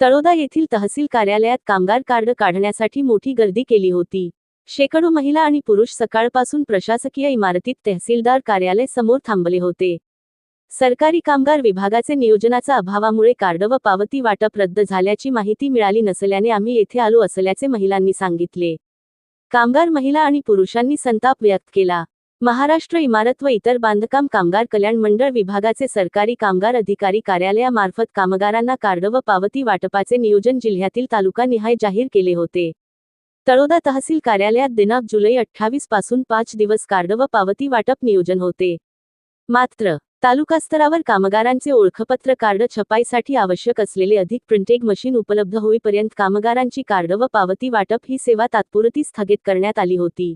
तळोदा येथील तहसील कार्यालयात कामगार कार्ड काढण्यासाठी मोठी गर्दी केली होती. शेकडो महिला आणि पुरुष सकाळपासून प्रशासकीय इमारतीत तहसीलदार कार्यालय समोर थांबले होते. सरकारी कामगार विभागाचे नियोजनाचा अभावामुळे कार्ड व पावती वाटप रद्द झाल्याची माहिती मिळाली नसल्याने आम्ही येथे आलो असल्याचे महिलांनी सांगितले. कामगार महिला आणि पुरुषांनी संताप व्यक्त केला. महाराष्ट्र इमारत व इतर बांधकाम कामगार कल्याण मंडळ विभागाचे सरकारी कामगार अधिकारी कार्यालयामार्फत कामगारांना कार्ड व पावती वाटपाचे नियोजन जिल्ह्यातील तालुकानिहाय जाहीर केले होते. तळोदा तहसील कार्यालयात दिनांक जुलै अठ्ठावीसपासून पाच दिवस कार्ड व पावती वाटप नियोजन होते. मात्र तालुकास्तरावर कामगारांचे ओळखपत्र कार्ड छपाईसाठी आवश्यक असलेले अधिक प्रिंटेग मशीन उपलब्ध होईपर्यंत कामगारांची कार्ड व पावती वाटप ही सेवा तात्पुरती स्थगित करण्यात आली होती.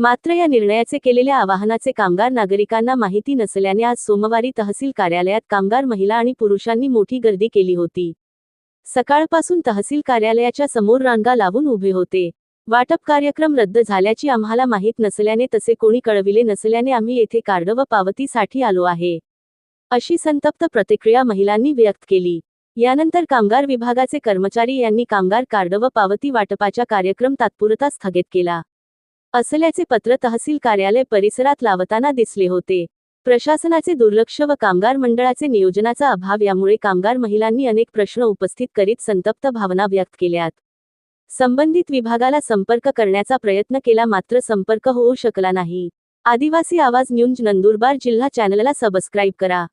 मात्र या निर्णयाचे केलेल्या आवाहनाचे कामगार नागरिकांना माहिती नसल्याने आज सोमवारी तहसील कार्यालयात कामगार महिला आणि पुरुषांनी मोठी गर्दी केली होती. सकाळपासून तहसील कार्यालयाच्या समोर रांगा लावून उभे होते. वाटप कार्यक्रम रद्द झाल्याची आम्हाला माहीत नसल्याने तसे कोणी कळविले नसल्याने आम्ही येथे कार्ड व पावतीसाठी आलो आहे. अशी संतप्त प्रतिक्रिया महिलांनी व्यक्त केली. यानंतर कामगार विभागाचे कर्मचारी यांनी कामगार कार्ड व पावती वाटपाचा कार्यक्रम तात्पुरता स्थगित केला. असल्याचे पत्र तहसील कार्यालय परिसरात लावताना दिसले होते. प्रशासनाचे दुर्लक्ष व कामगार मंडळाचे नियोजनाचा अभाव यामुळे कामगार महिलांनी अनेक प्रश्न उपस्थित करीत संतप्त भावना व्यक्त केल्यात. संबंधित विभागाला संपर्क करण्याचा प्रयत्न केला मात्र संपर्क होऊ शकला नाही. आदिवासी आवाज न्यूज नंदुरबार जिल्हा चॅनलला सबस्क्राईब करा.